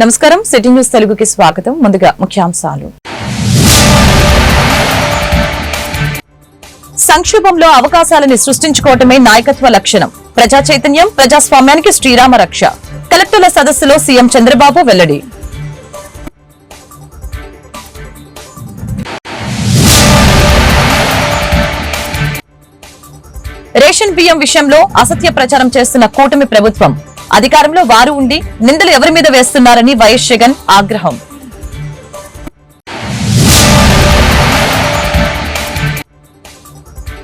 నమస్కారం. City news తెలుగుకి స్వాగతం. ముందుగా ముఖ్యాంశాలు. సంక్షోభంలో అవకాశాలని సృష్టించుకోవటమే నాయకత్వ లక్షణం. ప్రజా చైతన్యం ప్రజాస్వామ్యానికి శ్రీరామ రక్ష. కలెక్టర్ల సదస్సులో సీఎం చంద్రబాబు వెల్లడి. రేషన్ బియ్యం విషయంలో అసత్య ప్రచారం చేస్తున్న కూటమి ప్రభుత్వం. అధికారంలో వారు ఉండి నిందలు ఎవరి మీద వేస్తున్నారని వైఎస్ జగన్ ఆగ్రహం.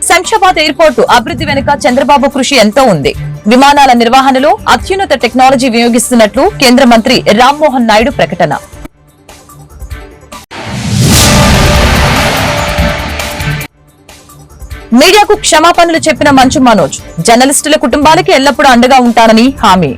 శంషాబాద్ ఎయిర్పోర్టు అభివృద్ధి వెనుక చంద్రబాబు కృషి ఎంతో ఉంది. విమానాల నిర్వహణలో అత్యున్నత టెక్నాలజీ వినియోగిస్తున్నట్లు కేంద్ర మంత్రి రామ్మోహన్ నాయుడు ప్రకటన. మీడియాకు క్షమాపణలు చెప్పిన మంచు మనోజ్ జర్నలిస్టుల కుటుంబాలకి ఎల్లప్పుడూ అండగా ఉంటానని హామీ.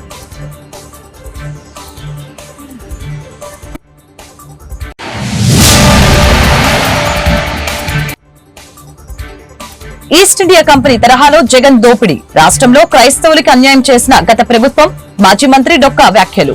ఈస్ట్ ఇండియా కంపెనీ తరహాలో జగన్ దోపిడీ. రాష్ట్రంలో క్రైస్తవులకి అన్యాయం చేసిన గత ప్రభుత్వం మాజీ మంత్రి డొక్కా వ్యాఖ్యలు.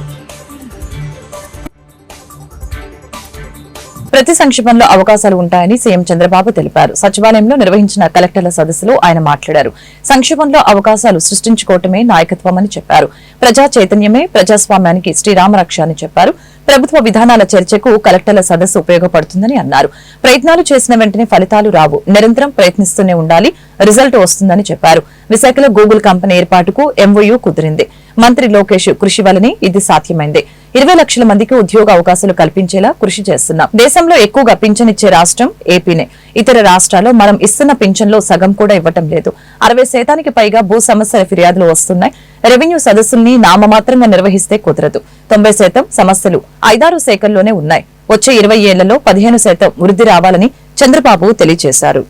ప్రతి సంక్షేమంలో అవకాశాలు ఉంటాయని సీఎం చంద్రబాబు తెలిపారు. సచివాలయంలో నిర్వహించిన కలెక్టర్ల సదస్సులో ఆయన మాట్లాడారు. సంక్షేమంలో అవకాశాలు సృష్టించుకోవటమే నాయకత్వమని చెప్పారు. ప్రజా చైతన్యమే ప్రజాస్వామ్యానికి శ్రీరామరక్ష అని చెప్పారు. ప్రభుత్వ విధానాల చర్చకు కలెక్టర్ల సదస్సు ఉపయోగపడుతుందని అన్నారు. ప్రయత్నాలు చేసిన వెంటనే ఫలితాలు రావు. నిరంతరం ప్రయత్నిస్తూనే ఉండాలి. రిజల్ట్ వస్తుందని చెప్పారు. విశాఖలో గూగుల్ కంపెనీ ఏర్పాటుకు ఎంఓయూ కుదిరింది. మంత్రి లోకేష్ కృషి వలనే ఇది సాధ్యమైంది. ఇరవై లక్షల మందికి ఉద్యోగ అవకాశాలు కల్పించేలా కృషి చేస్తున్నాం. దేశంలో ఎక్కువగా పింఛనిచ్చే రాష్ట్రం ఏపీనే. ఇతర రాష్ట్రాల్లో మనం ఇస్తున్న పింఛన్లో సగం కూడా ఇవ్వటం లేదు. అరవై శాతానికి పైగా భూ సమస్యల ఫిర్యాదులు వస్తున్నాయి. రెవెన్యూ సదస్సుల్ని నామమాత్రంగా నిర్వహిస్తే కుదరదు. తొంభై శాతం సమస్యలు ఐదారు శాఖల్లోనే ఉన్నాయి. వచ్చే ఇరవై ఏళ్ళలో పదిహేను శాతం వృద్ధి రావాలని చంద్రబాబు తెలియజేశారు.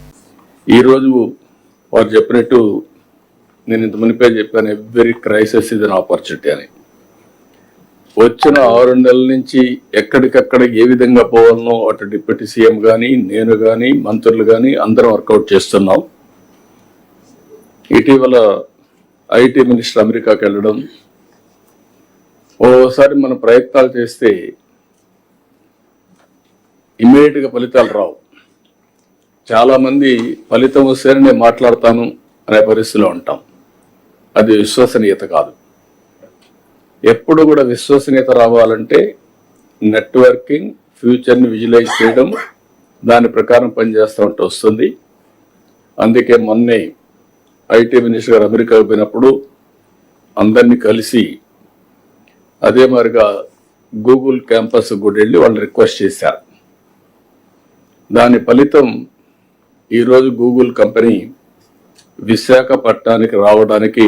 ఈ రోజు వారు చెప్పినట్టు నేను ఇంత మునిపే చెప్పాను ఎవ్రీ క్రైసిస్ ఇది ఆపర్చునిటీ అని. వచ్చిన ఆరు నెలల నుంచి ఎక్కడికక్కడ ఏ విధంగా పోవాలనో అటు డిప్యూటీ సీఎం కానీ నేను కానీ మంత్రులు కానీ అందరం వర్కౌట్ చేస్తున్నాం. ఇటీవల ఐటీ మినిస్టర్ అమెరికాకి వెళ్ళడం ఓసారి మనం ప్రయత్నాలు చేస్తే ఇమ్మీడియట్గా ఫలితాలు రావు. చాలామంది ఫలితం వస్తేనే నేను మాట్లాడతాను అనే పరిస్థితిలో ఉంటాం. అది విశ్వసనీయత కాదు. ఎప్పుడు కూడా విశ్వసనీయత రావాలంటే నెట్వర్కింగ్ ఫ్యూచర్ని విజువలైజ్ చేయడం దాని ప్రకారం పనిచేస్తూ ఉంటే వస్తుంది. అందుకే మొన్నే ఐటీ మినిస్టర్ గారు అమెరికాకు పోయినప్పుడు అందరినీ కలిసి అదే మరిగా గూగుల్ క్యాంపస్ కూడా వెళ్ళి వాళ్ళు రిక్వెస్ట్ చేశారు దాని ఫలితం ఈరోజు గూగుల్ కంపెనీ విశాఖపట్నానికి రావడానికి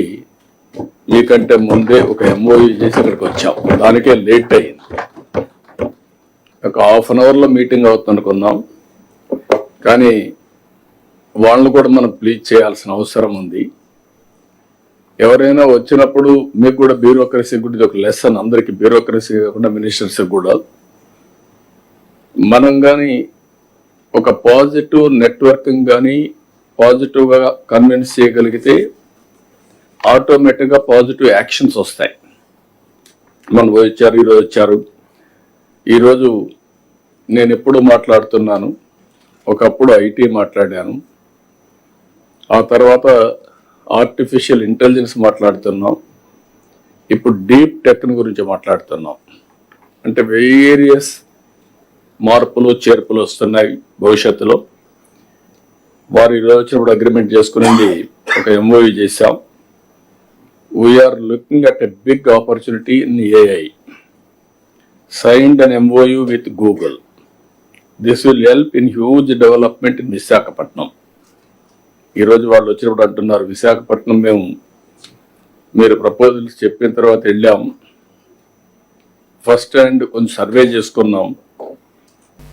మీకంటే ముందే ఒక ఎంఓయూ చేసి ఇక్కడికి వచ్చాం. దానికే లేట్ అయింది ఒక హాఫ్ అన్ అవర్లో మీటింగ్ అవుతుంది కానీ వాళ్ళని కూడా మనం ప్లీజ్ చేయాల్సిన అవసరం ఉంది. ఎవరైనా వచ్చినప్పుడు మీకు కూడా బ్యూరోక్రసీ కూడా ఇది ఒక లెసన్ అందరికి బ్యూరోక్రసీ కాకుండా మినిస్టర్స్ కూడా. మనం కానీ ఒక పాజిటివ్ నెట్వర్కింగ్ కానీ పాజిటివ్గా కన్విన్స్ చేయగలిగితే ఆటోమేటిక్గా పాజిటివ్ యాక్షన్స్ వస్తాయి. మన వచ్చారు ఈరోజు వచ్చారు. ఈరోజు నేను ఎప్పుడు మాట్లాడుతున్నాను. ఒకప్పుడు ఐటీ మాట్లాడాను. ఆ తర్వాత ఆర్టిఫిషియల్ ఇంటెలిజెన్స్ మాట్లాడుతున్నాం. ఇప్పుడు డీప్ టెక్ని గురించి మాట్లాడుతున్నాం. అంటే వేరియస్ మార్పులు చేర్పులు వస్తున్నాయి భవిష్యత్తులో. వారు ఈరోజు వచ్చినప్పుడు అగ్రిమెంట్ చేసుకునేది ఒక ఎంఓయూ చేశాం. We're looking at a big opportunity in AI signed an MOU with Google this will help in huge development in Visakhapatnam ఈరోజు వాళ్ళు వచ్చినప్పుడు అంటున్నారు విశాఖపట్నం మేము మీరు ప్రపోజల్స్ చెప్పిన తర్వాత వెళ్ళాము ఫస్ట్ అండ్ కొంచెం సర్వే చేసుకున్నాం.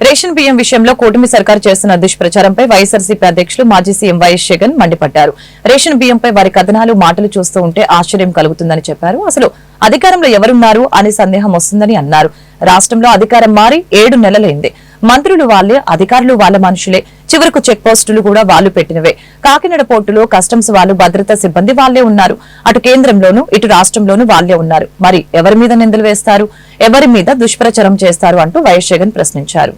రేషన్ బియ్యం విషయంలో కూటమి సర్కార్ చేస్తున్న దుష్ప్రచారంపై వైఎస్ఆర్సీపీ అధ్యక్షులు మాజీ సీఎం వైఎస్ జగన్ మండిపడ్డారు. రేషన్ బియ్యంపై వారి కథనాలు మాటలు చూస్తూ ఉంటే ఆశ్చర్యం కలుగుతుందని చెప్పారు. అసలు అధికారంలో ఎవరున్నారు అనే సందేహం వస్తుందని అన్నారు. రాష్ట్రంలో అధికారం మారి ఏడు నెలలైంది. మంత్రులు వాళ్ళే అధికారులు వాళ్ళ మనుషులే. చివరకు చెక్ పోస్టులు కూడా వాళ్ళు పెట్టినవే. కాకినాడ పోర్టులో కస్టమ్స్ వాళ్ళు భద్రతా సిబ్బంది వాళ్ళే ఉన్నారు. అటు కేంద్రంలోనూ ఇటు రాష్ట్రంలోనూ వాళ్ళే ఉన్నారు. మరి ఎవరి మీద నిందలు వేస్తారు? ఎవరి మీద దుష్ప్రచారం చేస్తారు? అంటూ వైఎస్ జగన్ ప్రశ్నించారు.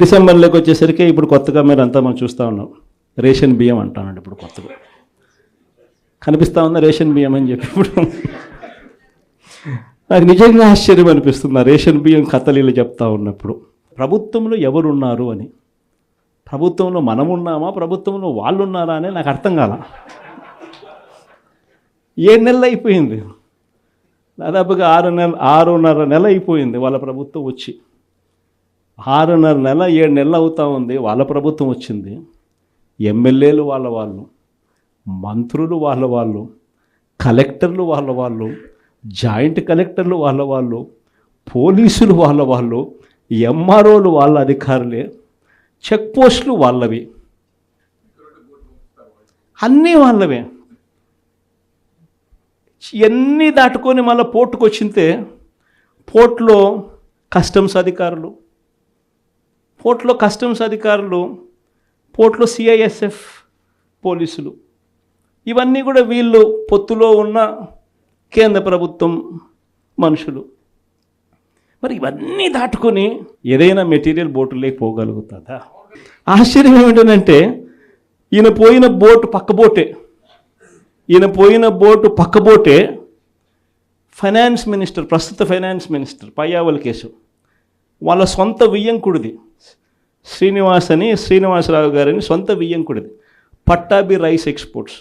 డిసెంబర్లోకి వచ్చేసరికి ఇప్పుడు కొత్తగా మీరు అంతా మనం చూస్తూ ఉన్నాం. రేషన్ బియ్యం అంటానండి ఇప్పుడు కొత్తగా. కనిపిస్తా ఉందా రేషన్ బియ్యం అని చెప్పి ఇప్పుడు? నాకు నిజంగా ఆశ్చర్యం అనిపిస్తుంది. ఆ రేషన్ బియ్యం కథలీలు చెప్తా ఉన్నప్పుడు. ప్రభుత్వంలో ఎవరున్నారు అని. ప్రభుత్వంలో మనం ఉన్నామా ప్రభుత్వంలో వాళ్ళు ఉన్నారా అని నాకు అర్థం కాల. ఏడు నెలలు అయిపోయింది. దాదాపుగా ఆరు నెల ఆరున్నర నెల అయిపోయింది వాళ్ళ ప్రభుత్వం వచ్చి. ఆరున్నర నెల ఏడు నెలలు అవుతా ఉంది. వాళ్ళ ప్రభుత్వం వచ్చింది. ఎమ్మెల్యేలు వాళ్ళ వాళ్ళు మంత్రులు వాళ్ళ వాళ్ళు కలెక్టర్లు వాళ్ళ వాళ్ళు జాయింట్ కలెక్టర్లు వాళ్ళ వాళ్ళు పోలీసులు వాళ్ళ వాళ్ళు ఎంఆర్ఓలు వాళ్ళ అధికారులే చెక్ పోస్టులు వాళ్ళవి. అన్నీ వాళ్ళవే. ఎన్ని దాటుకొని మళ్ళీ పోర్టుకు వచ్చింతే పోర్టులో కస్టమ్స్ అధికారులు పోర్ట్లో కస్టమ్స్ అధికారులు పోర్ట్లో సిఐఎస్ఎఫ్ పోలీసులు. ఇవన్నీ కూడా వీళ్ళు పొత్తులో ఉన్న కేంద్ర ప్రభుత్వం మనుషులు. మరి ఇవన్నీ దాటుకొని ఏదైనా మెటీరియల్ బోటు లేకపోగలుగుతుందా? ఆశ్చర్యం ఏమిటంటే ఈయన పోయిన బోటు పక్క బోటే ఈయన పోయిన బోటు పక్క బోటే ఫైనాన్స్ మినిస్టర్ ప్రస్తుత ఫైనాన్స్ మినిస్టర్ పయ్యావల్ కేసు వాళ్ళ సొంత వియ్యంకుడిది. శ్రీనివాస్ అని శ్రీనివాసరావు గారని సొంత వియ్యంకుడిది పట్టాభి రైస్ ఎక్స్పోర్ట్స్.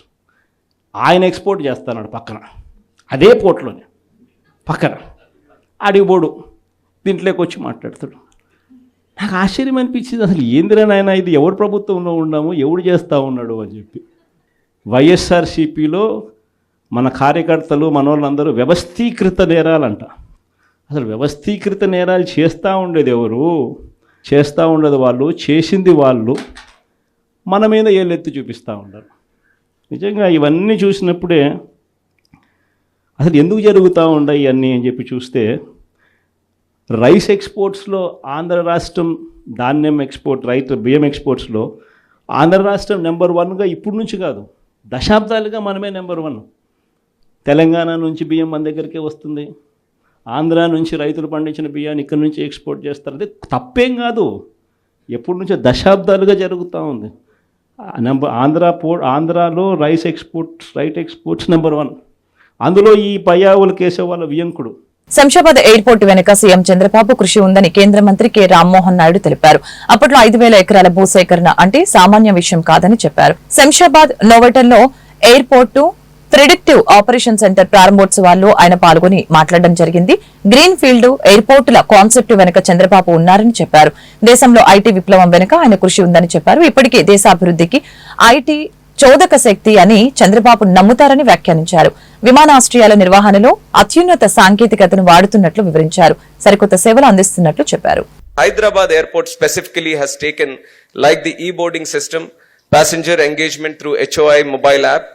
ఆయన ఎక్స్పోర్ట్ చేస్తాడు పక్కన. అదే పోర్ట్లోనే. పక్కన. అడిగిపోడు దీంట్లోకి వచ్చి మాట్లాడతాడు. నాకు ఆశ్చర్యం అనిపించింది. అసలు ఏందిరా నాయన ఇది? ఎవరు ప్రభుత్వంలో ఉన్నాము? ఎవడు చేస్తూ ఉన్నాడు అని చెప్పి. వైఎస్ఆర్సీపీలో మన కార్యకర్తలు మన వాళ్ళందరూ వ్యవస్థీకృత నేరాలంట. అసలు వ్యవస్థీకృత నేరాలు చేస్తూ ఉండేది ఎవరు? చేస్తూ ఉండదు వాళ్ళు చేసింది వాళ్ళు మన మీద ఏళ్ళెత్తి చూపిస్తూ ఉండరు. నిజంగా ఇవన్నీ చూసినప్పుడే అసలు ఎందుకు జరుగుతూ ఉన్నాయి ఇవన్నీ అని చెప్పి చూస్తే రైస్ ఎక్స్పోర్ట్స్లో ఆంధ్ర రాష్ట్రం ధాన్యం ఎక్స్పోర్ట్ రైతు బియ్యం ఎక్స్పోర్ట్స్లో ఆంధ్ర రాష్ట్రం నెంబర్ వన్గా ఇప్పుడు నుంచి కాదు దశాబ్దాలుగా మనమే నెంబర్ వన్. తెలంగాణ నుంచి బియ్యం మన దగ్గరికే వస్తుంది. ఆంధ్ర నుంచి రైతులు పండించిన బియ్యాన్ని ఇక్కడి నుంచి ఎక్స్పోర్ట్ చేస్తారు అది తప్పేం కాదు. ఎప్పటి నుంచో దశాబ్దాలుగా జరుగుతూ ఉంది. నెంబర్ ఆంధ్ర పో ఆంధ్రాలో rice exports right exports number one. అందులో ఈ పయ్యావుల కేశవ వాళ్ళ వియంకుడు. శంషాబాద్ ఎయిర్పోర్ట్ వెనుక సీఎం చంద్రబాబు కృషి ఉందని కేంద్ర మంత్రి కె రామ్మోహన్ నాయుడు తెలిపారు. అప్పట్లో ఐదు వేల ఎకరాల భూసేకరణ అంటే సామాన్య విషయం కాదని చెప్పారు. శంషాబాద్ నోవెటల్లో ఎయిర్పోర్టు ప్రిడిక్టివ్ ఆపరేషన్ సెంటర్ ప్రారంభోత్సవాల్లో ఆయన పాల్గొని మాట్లాడడం జరిగింది. గ్రీన్ ఫీల్డ్ ఎయిర్పోర్టుల కాన్సెప్ట్ వెనుక చంద్రబాబు ఉన్నారని చెప్పారు. దేశంలో ఐటీ విప్లవం వెనుక ఆయన కృషి ఉందని చెప్పారు. ఇప్పటికే దేశాభివృద్ధికి ఐటీ చోదక శక్తి అని చంద్రబాబు నమ్ముతారని వ్యాఖ్యానించారు. విమానాశ్రయాల నిర్వహణలో అత్యున్నత సాంకేతికతను వాడుతున్నట్లు వివరించారు. సరికొత్త సేవలు అందిస్తున్నట్లు చెప్పారు. Hyderabad airport specifically has taken like the e boarding system passenger engagement through HOI mobile app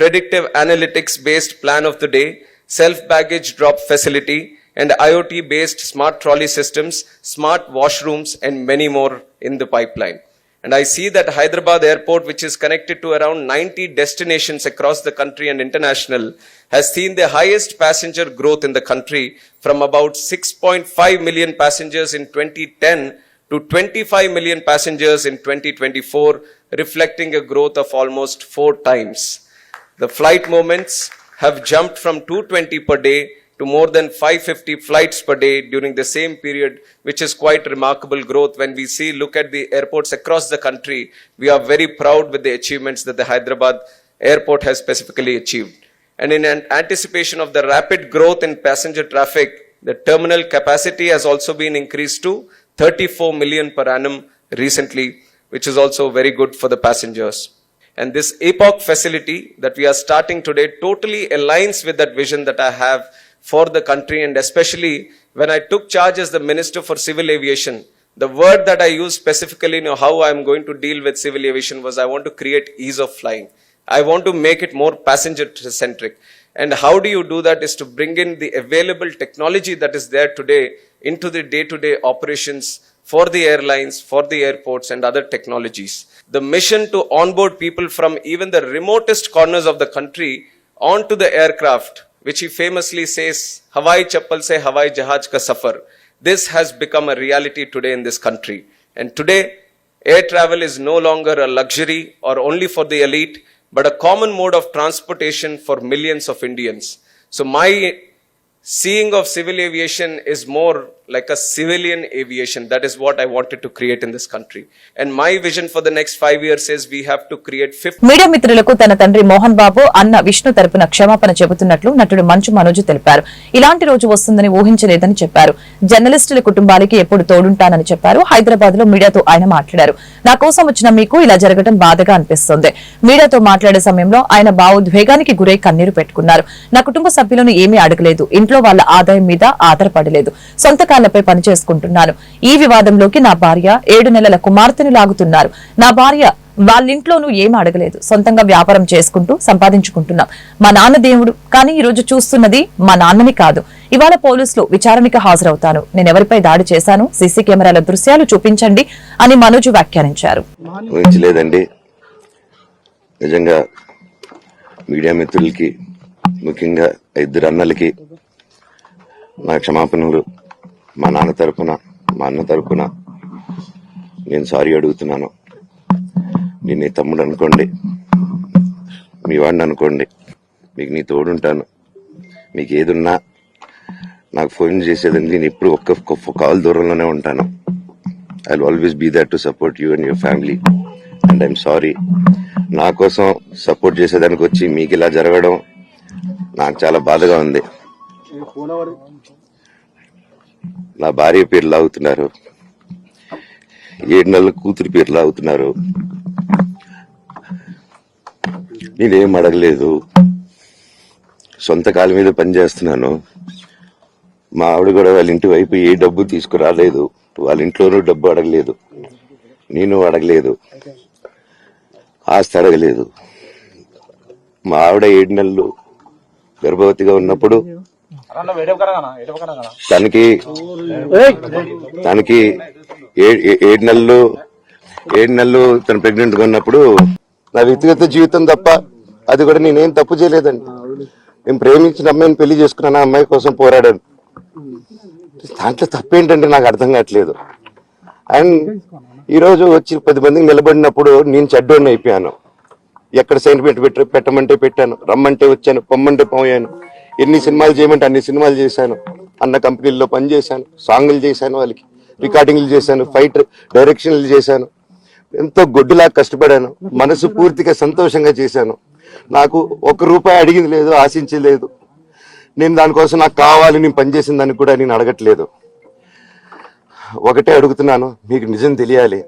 predictive analytics based plan of the day, self baggage drop facility, and IoT based smart trolley systems, smart washrooms, and many more in the pipeline. And I see that Hyderabad Airport, which is connected to around 90 destinations across the country and international, has seen the highest passenger growth in the country from about 6.5 million passengers in 2010 to 25 million passengers in 2024, reflecting a growth of almost four times. The flight moments have jumped from 220 per day to more than 550 flights per day during the same period, which is quite remarkable growth. When we see, look at the airports across the country, we are very proud with the achievements that the Hyderabad airport has specifically achieved. And in an- anticipation of the rapid growth in passenger traffic, the terminal capacity has also been increased to 34 million per annum recently, which is also very good for the passengers. And this epoch facility that we are starting today totally aligns with that vision that I have for the country. And especially when I took charge as the Minister for Civil Aviation, the word that I used specifically, know, how I'm going to deal with civil aviation was I want to create ease of flying. I want to make it more passenger centric. And how do you do that is to bring in the available technology that is there today into the day to day operations for the airlines, for the airports, and other technologies. The mission to onboard people from even the remotest corners of the country onto the aircraft, which he famously says, Hawaii chappal se Hawai jahaj ka safar. This has become a reality today in this country. And today, air travel is no longer a luxury or only for the elite, but a common mode of transportation for millions of Indians. So my seeing of civil aviation is more like a civilian aviation that is what I wanted to create in this country and my vision for the next five years is we have to create fifth media మిత్రులకు తన తండ్రి మోహన్ బాబు అన్న విష్ణు తరపున క్షమాపణ చెబుతున్నట్లు నటుడు మంచు మనోజ్ తెలిపారు. ఇలాంటి రోజు వస్తుందని ఊహించలేదని చెప్పారు. జర్నలిస్టుల కుటుంబాలకి ఎప్పుడు తోడుంటానని చెప్పారు. హైదరాబాద్లో మీడియాతో ఆయన మాట్లాడారు. నా కోసం వచ్చిన మీకు ఇలా జరగడం బాధగా అనిపిస్తోంది. మీడియాతో మాట్లాడే సమయంలో ఆయన భావోద్వేగానికి గురై కన్నీరు పెట్టుకున్నారు. నా కుటుంబ సభ్యులను ఏమీ అడగలేదు. ఇంట్లో వాళ్ళ ఆదాయం మీద ఆధారపడలేదు. సొంత కాళ్ళపై పనిచేసుకుంటున్నాను ఈ వివాదంలోకి నా భార్య ఏడు నెలల కుమార్తెను లాగుతున్నారు. నా భార్య వాళ్ళింట్లోనూ ఏం అడగలేదు. సొంతంగా వ్యాపారం చేసుకుంటూ సంపాదించుకుంటున్నాం. మా నాన్న దేవుడు కానీ ఈ రోజు చూస్తున్నది మా నాన్నని కాదు. ఇవాళ పోలీసులు విచారణకి హాజరవుతాను నేను ఎవరిపై దాడి చేశాను? సీసీ కెమెరాల దృశ్యాలు చూపించండి అని మనోజ్ వ్యాఖ్యానించారు. నిజంగా మీడియా మిత్రులకి ముఖ్యంగా ఇద్దరు అన్నలకి నా క్షమాపణలు మా నాన్న తరపున మా అన్న తరపున నేను సారీ అడుగుతున్నాను. నేను నీ తమ్ముడు అనుకోండి మీ వాడిని అనుకోండి మీకు నీ తోడుంటాను. మీకు ఏదున్నా నాకు ఫోన్ చేసేదండి నేను ఎప్పుడు ఒక్క కాల్ దూరంలోనే ఉంటాను. I always be there to support you and your family and I'm sorry నా కోసం సపోర్ట్ చేసేదానికి వచ్చి మీకు ఇలా జరగడం నాకు చాలా బాధగా ఉంది. నా భార్య పేరు లాగుతున్నారు. ఏడు నెలల కూతురు పేరు లాగుతున్నారు. నేనేం అడగలేదు. సొంత కాళ్ళ మీద పని చేస్తున్నాను. మా ఆవిడ కూడా వాళ్ళ ఇంటి వైపు ఏ డబ్బు తీసుకురాలేదు. వాళ్ళ ఇంట్లోనూ డబ్బు అడగలేదు. నేను అడగలేదు. ఆస్తి అడగలేదు. మా ఆవిడ ఏడు నెలలు గర్భవతిగా ఉన్నప్పుడు తనకి తనకి ఏ- ఏ- ఏడు నెలలు ఏడు నెలలు తను ప్రెగ్నెంట్గా ఉన్నప్పుడు నా వ్యక్తిగత జీవితం తప్ప అది కూడా నేనేం తప్పు చేయలేదండి. నేను ప్రేమించిన అమ్మాయిని పెళ్ళి చేసుకున్నాను ఆ అమ్మాయి కోసం పోరాడాను. దాంట్లో తప్పేంటంటే నాకు అర్థం కావట్లేదు. అండ్ ఈరోజు వచ్చి పది మందికి నిలబడినప్పుడు నేను చెడ్డోడిని అయిపోయాను. ఎక్కడ సైన్మెంట్ పెట్ట పెట్టమంటే పెట్టాను. రమ్మంటే వచ్చాను పొమ్మంటే పోయాను. ఎన్ని సినిమాలు చేయమంటే అన్ని సినిమాలు చేశాను. అన్న కంపెనీల్లో పనిచేశాను సాంగ్లు చేశాను వాళ్ళకి. రికార్డింగ్లు చేశాను ఫైట్ డైరెక్షన్లు చేశాను. ఎంతో గొడ్డులా కష్టపడాను. మనసు పూర్తిగా సంతోషంగా చేశాను. నాకు ఒక రూపాయి అడిగింది లేదు ఆశించింది లేదు నేను దానికోసం నాకు కావాలి నేను పనిచేసిన దానికి కూడా నేను అడగట్లేదు. ఒకటే అడుగుతున్నాను మీకు నిజం తెలియాలి.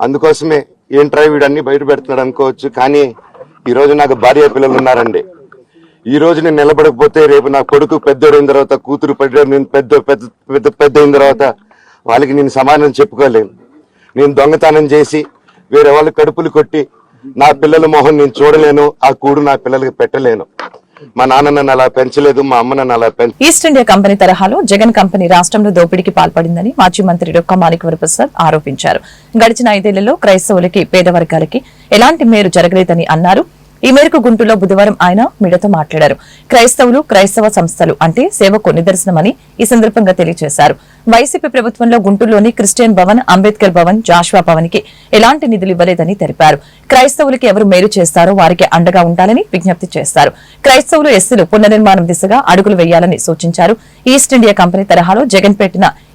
అందుకోసమే ఏంట్రా వీడన్ని బయట పెడుతున్నాడు అనుకోవచ్చు కానీ ఈ రోజు నాకు భార్య పిల్లలు ఉన్నారండి. ఈ రోజు నేను నిలబడకపోతే రేపు నా కొడుకు పెద్దోడైన తర్వాత కూతురు పెద్ద పెద్ద పెద్ద పెద్ద పెద్ద అయిన తర్వాత వాళ్ళకి నేను సమానం చెప్పుకోలేను. నేను దొంగతనం చేసి వేరే వాళ్ళ కడుపులు కొట్టి నా పిల్లల మొహం నేను చూడలేను ఆ కూడు నా పిల్లలకి పెట్టలేను. మా నాన్న నన్ను అలా పెంచలేదు మా అమ్మ నన్ను అలా పెంచ ఈస్ట్ ఇండియా కంపెనీ తరహాలో జగన్ కంపెనీ రాష్ట్రంలో దోపిడీకి పాల్పడిందని మాజీ మంత్రి డొక్క మాణిక్ వరప్రసాద్ ఆరోపించారు. గడిచిన ఐదేళ్ళలో క్రైస్తవులకి పేద వర్గాలకి ఎలాంటి మేలు జరగలేదని అన్నారు. ఈ మేరకు గుంటూరులో బుధవారం ఆయన మీడియాతో మాట్లాడారు. క్రైస్తవులు క్రైస్తవ సంస్థలు అంటే సేవకు నిదర్శనమని ఈ సందర్భంగా తెలియజేశారు. వైసీపీ ప్రభుత్వంలో గుంటూరులోని క్రిస్టియన్ భవన్ అంబేద్కర్ భవన్ జాష్వా భవన్కి ఎలాంటి నిధులు ఇవ్వలేదని తెలిపారు. క్రైస్తవులకి ఎవరు మేలు చేస్తారో వారికి అండగా ఉండాలని విజ్ఞప్తి చేశారు. క్రైస్తవులు ఎస్సీలు పునర్నిర్మాణం దిశగా అడుగులు వేయాలని సూచించారు. ఈస్ట్ ఇండియా కంపెనీ తరహాలో జగన్ పెట్టిన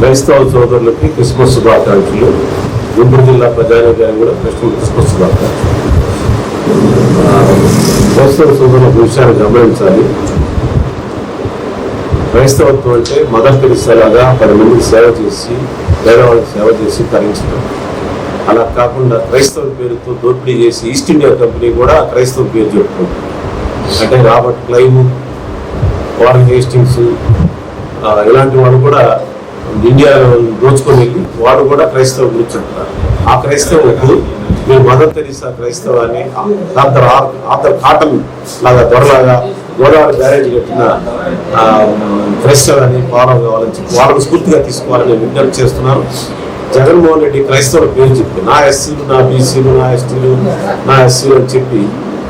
క్రైస్తవ సోదరులకి క్రిస్మస్ శుభాకాంక్షలు. గుంటూరు జిల్లా ప్రజాని గారు కూడా క్రిస్మస్ శుభాకాంక్షలు. క్రైస్తవ సోదరులకు విషయాన్ని గమనించాలి. క్రైస్తవత్వం అంటే మదర్ తెలిసేలాగా పది మందికి సేవ చేసి పేదవాళ్ళకి సేవ చేసి తరించడం అలా కాకుండా క్రైస్తవ పేరుతో దోపిడీ చేసి ఈస్ట్ ఇండియా కంపెనీ కూడా క్రైస్తవ పేరు చెప్పుకుంటుంది అంటే రాబర్ట్ క్లైమ్ వారన్ హేస్టింగ్స్ ఇలాంటి వాళ్ళు కూడా ఇండియా దోచుకొని వెళ్ళి వాడు కూడా క్రైస్తవ గురించి చెప్తారు. ఆ క్రైస్తవులకు మీరు మదర్ తెరీసా క్రైస్తవాన్ని డాక్టర్ ఆర్థర్ కాటన్ లాగా దొరలాగా గోదావరి బ్యారేజ్ కట్టిన ఆ, అని ఫాలో కావాలని వాళ్ళని స్ఫూర్తిగా తీసుకోవాలని విజ్ఞప్తి చేస్తున్నాను. జగన్మోహన్ రెడ్డి క్రైస్తవుల పేరు చెప్పి నా ఎస్సీలు నా బీసీలు నా ఎస్టీలు నా ఎస్సీలు అని చెప్పి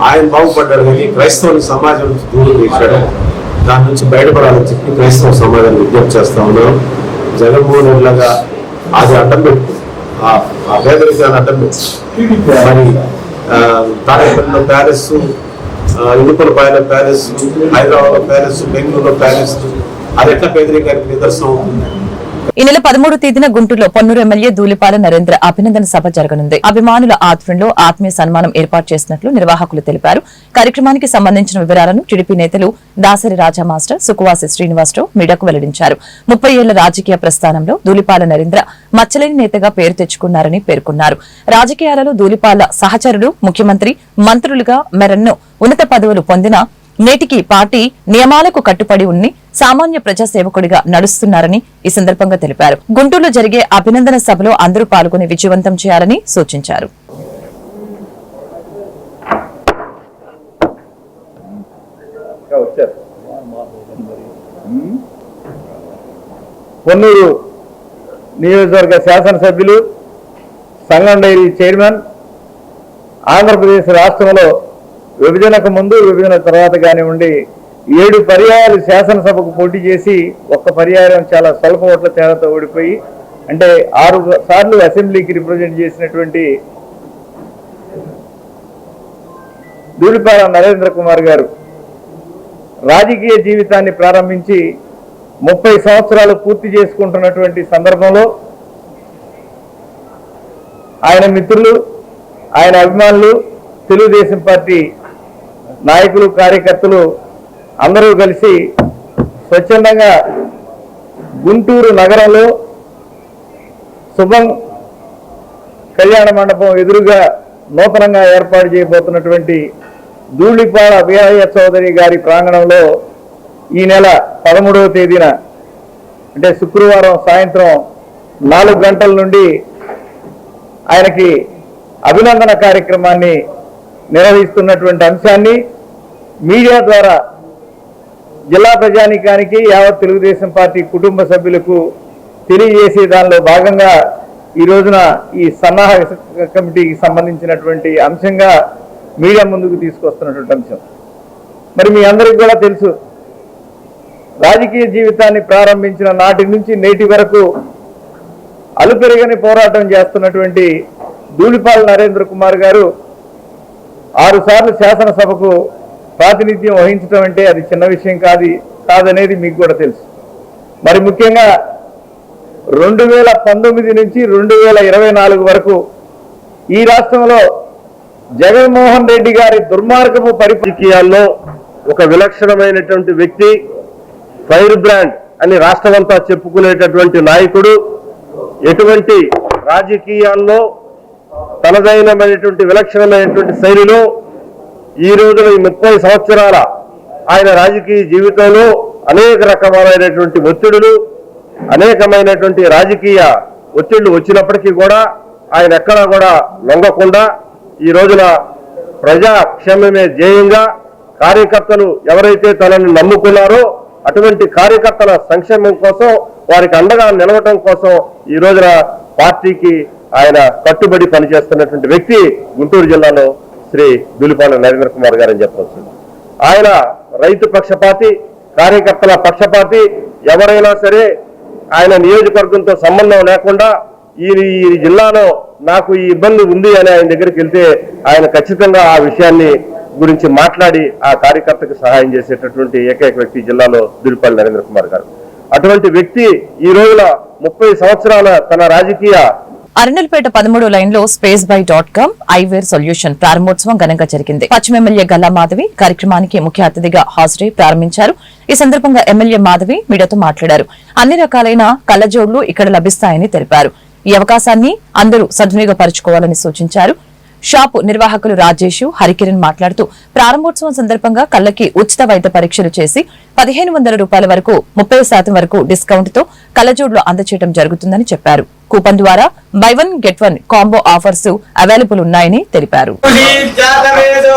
ఆయన బాగుపడ్డాడు కానీ క్రైస్తవుని సమాజం నుంచి దూరం చేశాడు. దాని నుంచి బయటపడాలని చెప్పి క్రైస్తవ సమాజాన్ని విజ్ఞప్తి చేస్తా ఉన్నాం జగన్మోహన్ రెడ్డి లాగా అది అడ్డం పెట్టు. ఆ పేదరికాన్ని అడ్డం పెట్టు. మరి తాడేపల్లిలో ప్యాలెస్ ఇనుపలపాయల ప్యాలెస్ హైదరాబాద్ ప్యాలెస్ బెంగళూరులో ప్యాలెస్ అది ఎట్లా పేదరికానికి నిదర్శనం? ఈ నెల పదమూడు తేదీన గుంటూరులో పొన్నూరు ఎమ్మెల్యే ధూళిపాల నరేంద్ర అభినందన సభ జరగనుంది. అభిమానుల ఆధ్వర్యంలో ఆత్మీయ సన్మానం ఏర్పాటు చేసినట్లు నిర్వాహకులు తెలిపారు. కార్యక్రమానికి సంబంధించిన వివరాలను టీడీపీ నేతలు దాసరి రాజా మాస్టర్ సుకువాసి శ్రీనివాసరావు మీడియాకు వెల్లడించారు. ముప్పై ఏళ్ళ రాజకీయ ప్రస్థానంలో ధూళిపాల నరేంద్ర మచ్చలేని నేతగా పేరు తెచ్చుకున్నారని పేర్కొన్నారు. రాజకీయాలలో ధూళిపాల సహచరులు ముఖ్యమంత్రి మంత్రులుగా మెరన్ను ఉన్నత పదవులు పొందిన నేటికి పార్టీ నియమాలకు కట్టుబడి ఉన్ని సామాన్య ప్రజాసేవకుడిగా నడుస్తున్నారని ఈ సందర్భంగా తెలిపారు. గుంటూరులో జరిగే అభినందన సభలో అందరూ పాల్గొని విజయవంతం చేయాలని సూచించారు. పొన్నూరు నియోజకవర్గ శాసనసభ్యులు సంఘం డైరీ చైర్మన్ ఆంధ్రప్రదేశ్ రాష్ట్రంలో విభజనకు ముందు విభజన తర్వాత కానివ్వండి ఏడు పర్యాయాలు శాసనసభకు పోటీ చేసి ఒక్క పర్యాయం చాలా స్వల్ప ఓట్ల తేడాతో ఓడిపోయి అంటే ఆరు సార్లు అసెంబ్లీకి రిప్రజెంట్ చేసినటువంటి దూడిపాల నరేంద్ర కుమార్ గారు రాజకీయ జీవితాన్ని ప్రారంభించి ముప్పై సంవత్సరాలు పూర్తి చేసుకుంటున్నటువంటి సందర్భంలో ఆయన మిత్రులు ఆయన అభిమానులు తెలుగుదేశం పార్టీ నాయకులు కార్యకర్తలు అందరూ కలిసి స్వచ్ఛందంగా గుంటూరు నగరంలో శుభం కళ్యాణ మండపం ఎదురుగా నూతనంగా ఏర్పాటు చేయబోతున్నటువంటి ధూళిపాడ వీరయ్య చౌదరి గారి ప్రాంగణంలో ఈ నెల పదమూడవ తేదీన అంటే శుక్రవారం సాయంత్రం నాలుగు గంటల నుండి ఆయనకి అభినందన కార్యక్రమాన్ని నిర్వహిస్తున్నటువంటి అంశాన్ని మీడియా ద్వారా జిల్లా ప్రజానీకానికి యావత్ తెలుగుదేశం పార్టీ కుటుంబ సభ్యులకు తెలియజేసే దానిలో భాగంగా ఈ రోజున ఈ సన్నాహ కమిటీకి సంబంధించినటువంటి అంశంగా మీడియా ముందుకు తీసుకొస్తున్నటువంటి అంశం. మరి మీ అందరికి కూడా తెలుసు రాజకీయ జీవితాన్ని ప్రారంభించిన నాటి నుంచి నేటి వరకు అలుపెరగని పోరాటం చేస్తున్నటువంటి ధూళిపాల్ నరేంద్ర కుమార్ గారు ఆరుసార్లు శాసనసభకు ప్రాతినిధ్యం వహించడం అంటే అది చిన్న విషయం కాదు కాదనేది మీకు కూడా తెలుసు. మరి ముఖ్యంగా రెండు వేల పంతొమ్మిది నుంచి రెండు వేల ఇరవై నాలుగు వరకు ఈ రాష్ట్రంలో జగన్మోహన్ రెడ్డి గారి దుర్మార్గపు పరిపాలనలో ఒక విలక్షణమైనటువంటి వ్యక్తి ఫైర్ బ్రాండ్ అని రాష్ట్రమంతా చెప్పుకునేటటువంటి నాయకుడు ఎటువంటి రాజకీయాల్లో తనదైనమైనటువంటి విలక్షణమైనటువంటి శైలిలో ఈ రోజున ఈ ముప్పై సంవత్సరాల ఆయన రాజకీయ జీవితంలో అనేక రకమైనటువంటి ఒత్తిడులు అనేకమైనటువంటి రాజకీయ ఒత్తిళ్ళు వచ్చినప్పటికీ కూడా ఆయన ఎక్కడా కూడా లొంగకుండా ఈ రోజున ప్రజాక్షేమమే ధ్యేయంగా కార్యకర్తలు ఎవరైతే తనని నమ్ముకున్నారో అటువంటి కార్యకర్తల సంక్షేమం కోసం వారికి అండగా నిలవటం కోసం ఈ రోజున పార్టీకి ఆయన కట్టుబడి పనిచేస్తున్నటువంటి వ్యక్తి గుంటూరు జిల్లాలో శ్రీ దులిపాల నరేంద్ర కుమార్ గారు అని చెప్పవచ్చు. ఆయన రైతు పక్షపాతి కార్యకర్తల పక్షపాతి ఎవరైనా సరే ఆయన నియోజకవర్గంతో సంబంధం లేకుండా ఈ ఈ జిల్లాలో నాకు ఈ ఇబ్బంది ఉంది అని ఆయన దగ్గరికి వెళ్తే ఆయన ఖచ్చితంగా ఆ విషయాన్ని గురించి మాట్లాడి ఆ కార్యకర్తకు సహాయం చేసేటటువంటి ఏకైక వ్యక్తి జిల్లాలో దులిపల్లి నరేంద్ర కుమార్ గారు. అటువంటి వ్యక్తి ఈ రోజున ముప్పై సంవత్సరాల తన రాజకీయ అరణల్పేట పదమూడు లైన్లో space by dot com eyewear solution ప్రారంభోత్సవం ఘనంగా జరిగింది. పశ్చిమ ఎమ్మెల్యే గల్లా మాధవి కార్యక్రమానికి ముఖ్య అతిథిగా హాజరై ప్రారంభించారు. ఈ సందర్భంగా ఎమ్మెల్యే మాధవి మీడియాతో మాట్లాడారు. అన్ని రకాలైన కళ్ళజోడ్లు ఇక్కడ లభిస్తాయని తెలిపారు. ఈ అవకాశాన్ని అందరూ సద్వినియోగపరచుకోవాలని సూచించారు. షాపు నిర్వాహకులు రాజేష్ హరికిరణ్ మాట్లాడుతూ ప్రారంభోత్సవం సందర్భంగా కళ్ళకి ఉచిత వైద్య పరీక్షలు చేసి పదిహేను వందల రూపాయల వరకు ముప్పై శాతం వరకు డిస్కౌంట్తో కళ్ళజోడ్లు అందచేయడం జరుగుతుందని చెప్పారు. కూపన్ ద్వారా buy one get one combo offers available ఉన్నాయని తెలిపారు. జాతవేదో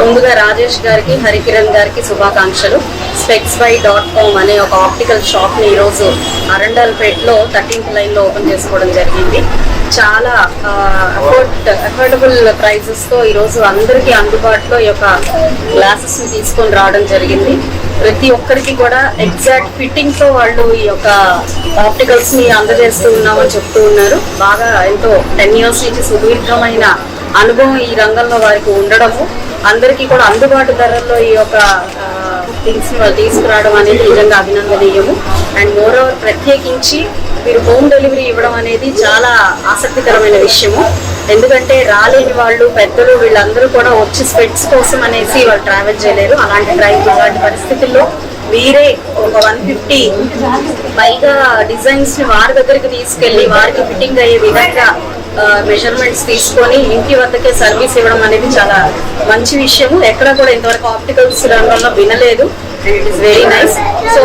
ముందుగా రాజేష్ గారికి హరికిరణ్ గారికి శుభాకాంక్షలు. స్పెక్స్ బై డాట్ కామ్ అనే ఒక ఆప్టికల్ షాప్ని ఈరోజు అరండల్పేటలో థర్టీన్త్ లైన్లో ఓపెన్ చేసుకోవడం జరిగింది. చాలా అఫోర్డ్ అఫోర్డబుల్ ప్రైజెస్తో ఈరోజు అందరికీ అందుబాటులో ఈ యొక్క గ్లాసెస్ని తీసుకొని రావడం జరిగింది. ప్రతి ఒక్కరికి కూడా ఎగ్జాక్ట్ ఫిట్టింగ్తో వాళ్ళు ఈ యొక్క ఆప్టికల్స్ని అందజేస్తూ ఉన్నామని చెప్తూ ఉన్నారు. బాగా ఎంతో టెన్ ఇయర్స్ నుంచి సుదీర్ఘమైన అనుభవం ఈ రంగంలో వారికి ఉండడము. అందరికీ కూడా అందుబాటు ధరల్లో ఈ యొక్క థింగ్స్ తీసుకురావడం అనేది నిజంగా అభినందనీయము. అండ్ మోర్ ఓవర్ ప్రత్యేకించి మీరు హోమ్ డెలివరీ ఇవ్వడం అనేది చాలా ఆసక్తికరమైన విషయము. ఎందుకంటే రాలేని వాళ్ళు పెద్దలు వీళ్ళందరూ కూడా వచ్చి స్పెట్స్ కోసం అనేసి వాళ్ళు ట్రావెల్ చేయలేరు. అలాంటి డ్రైవ్ అలాంటి పరిస్థితుల్లో మీరే ఒక వన్ ఫిఫ్టీ పైగా డిజైన్స్ని వారి దగ్గరికి తీసుకెళ్ళి వారికి ఫిట్టింగ్ అయ్యే విధంగా మెజర్మెంట్స్ తీసుకొని ఇంటి వద్దకే సర్వీస్ ఇవ్వడం అనేది చాలా మంచి విషయము. ఎక్కడ కూడా ఇంతవరకు ఆప్టికల్స్ రంగంలో వినలేదు. And it is very nice so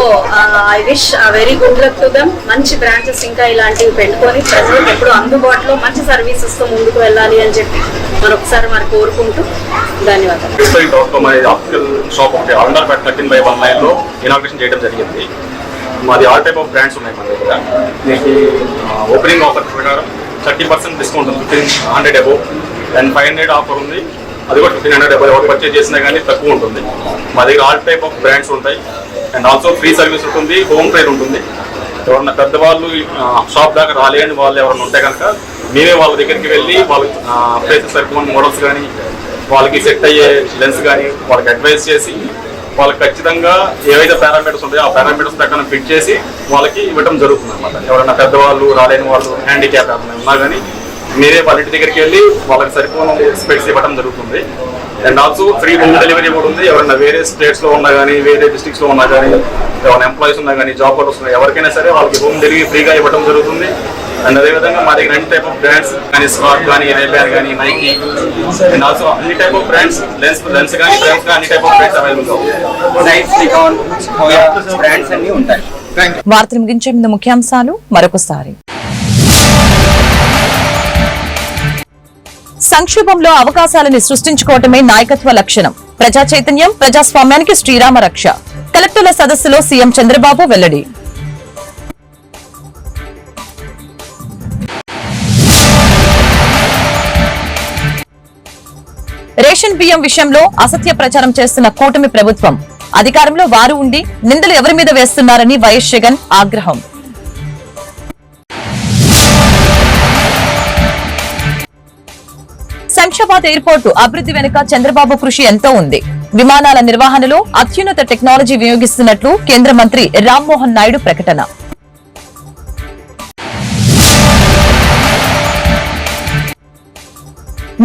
I wish very good luck to them మంచి బ్రాంచెస్ ఇంకా ఇలాంటివి పెట్టుకొని ప్రజలకు ఎప్పుడు అందుబాటులో మంచి సర్వీసెస్తో ముందుకు వెళ్ళాలి అని చెప్పి మరొకసారి మరి కోరుకుంటూ ధన్యవాదాలు. ఆప్టికల్ షాప్ ఒకటి thirteen by one nine inauguration చేయడం జరిగింది. మాది ఆల్ టైప్ ఆఫ్ బ్రాండ్స్ ఉన్నాయి మన దగ్గర. దీనికి ఓపెనింగ్ ఆఫర్ ప్రకారం థర్టీ పర్సెంట్ డిస్కౌంట్ ఉంది. Fifteen hundred above. And five hundred offer ఉంది. అది కూడా ఫిఫ్టీన్ హండ్రెడ్ అబోవ్. ఎవరు పర్చేజ్ చేసినా కానీ తక్కువ ఉంటుంది. మా దగ్గర ఆల్ టైప్ ఆఫ్ బ్రాండ్స్ ఉంటాయి. అండ్ ఆల్సో ఫ్రీ సర్వీస్ ఉంటుంది హోమ్ ట్రైన్ ఉంటుంది. ఎవరన్నా పెద్దవాళ్ళు షాప్ దాకా రాలేని వాళ్ళు ఎవరైనా ఉంటే కనుక మేమే వాళ్ళ దగ్గరికి వెళ్ళి వాళ్ళ ప్లేసెస్ సరిపోయిన మోడల్స్ కానీ వాళ్ళకి సెట్ అయ్యే లెన్స్ కానీ వాళ్ళకి అడ్వైస్ చేసి వాళ్ళకి ఖచ్చితంగా ఏవైతే పారామీటర్స్ ఉంటాయో ఆ పారామీటర్స్ ప్రకారం ఫిట్ చేసి వాళ్ళకి ఇవ్వడం జరుగుతుంది అనమాట ఎవరైనా పెద్దవాళ్ళు రాలేని వాళ్ళు హ్యాండిక్యాప్ ఎవరైనా ఉన్నా కానీ మీరే వాళ్ళ ఇంటి దగ్గరికి వెళ్ళి వాళ్ళకి సరిపోయిన స్పెట్స్ ఇవ్వడం జరుగుతుంది. And also free home delivery కూడా ఉంది. ఎవరైనా వేరే స్టేట్స్లో ఉన్నా కానీ వేరే డిస్ట్రిక్ట్స్లో ఉన్నా కానీ ఎవరైనా ఎంప్లాయీస్ ఉన్నా కానీ జాబ్ హోల్డర్స్ ఉన్నా ఎవరికైనా సరే వాళ్ళకి హోమ్ డెలివరీ ఫ్రీగా ఇవ్వడం జరుగుతుంది. అండ్ అదేవిధంగా మా దగ్గర అన్ని టైప్ ఆఫ్ బ్రాండ్స్ కానీ స్కాట్ కానీ రేబ్యాన్ కానీ నైకి అండ్ ఆల్సో అన్ని type of brands lens lens కానీ ఫ్రేమ్స్ కానీ అన్ని type of brands available brands అన్ని ఉంటాయి. వార్తలు ముగించే ముందు ముఖ్యాంశాలు మరొకసారి. సంక్షోభంలో అవకాశాలని సృష్టించుకోవటమే నాయకత్వ లక్షణం. ప్రజా చైతన్యం ప్రజాస్వామ్యానికి శ్రీరామ రక్ష. కలెక్టర్ల సదస్సులో సీఎం చంద్రబాబు వెల్లడి. రేషన్ బియ్యం విషయంలో అసత్య ప్రచారం చేస్తున్న కూటమి ప్రభుత్వం. అధికారంలో వారు ఉండి నిందలు ఎవరి మీద వేస్తున్నారని వైఎస్ జగన్ ఆగ్రహం. శంషాబాద్ ఎయిర్పోర్టు అభివృద్ధి వెనుక చంద్రబాబు కృషి ఎంతో ఉంది. విమానాల నిర్వహణలో అత్యున్నత టెక్నాలజీ వినియోగిస్తున్నట్లు కేంద్ర మంత్రి రామ్మోహన్ నాయుడు ప్రకటన.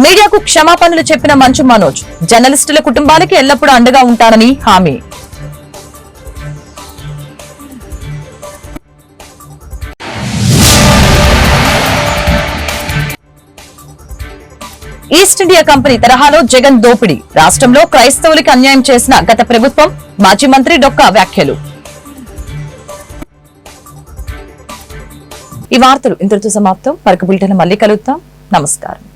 మీడియాకు క్షమాపణలు చెప్పిన మంచు మనోజ్ జర్నలిస్టుల కుటుంబాలకి ఎల్లప్పుడూ అండగా ఉంటానని హామీ. ఈస్ట్ ఇండియా కంపెనీ తరహాలో జగన్ దోపిడీ. రాష్ట్రంలో క్రైస్తవులకి అన్యాయం చేసిన గత ప్రభుత్వం మాజీ మంత్రి డొక్కా వ్యాఖ్యలు. ఈ వార్తలు ఇంతటితో సమాప్తం. మరొక బులెటిన్ మళ్ళీ కలుద్దాం. నమస్కారం.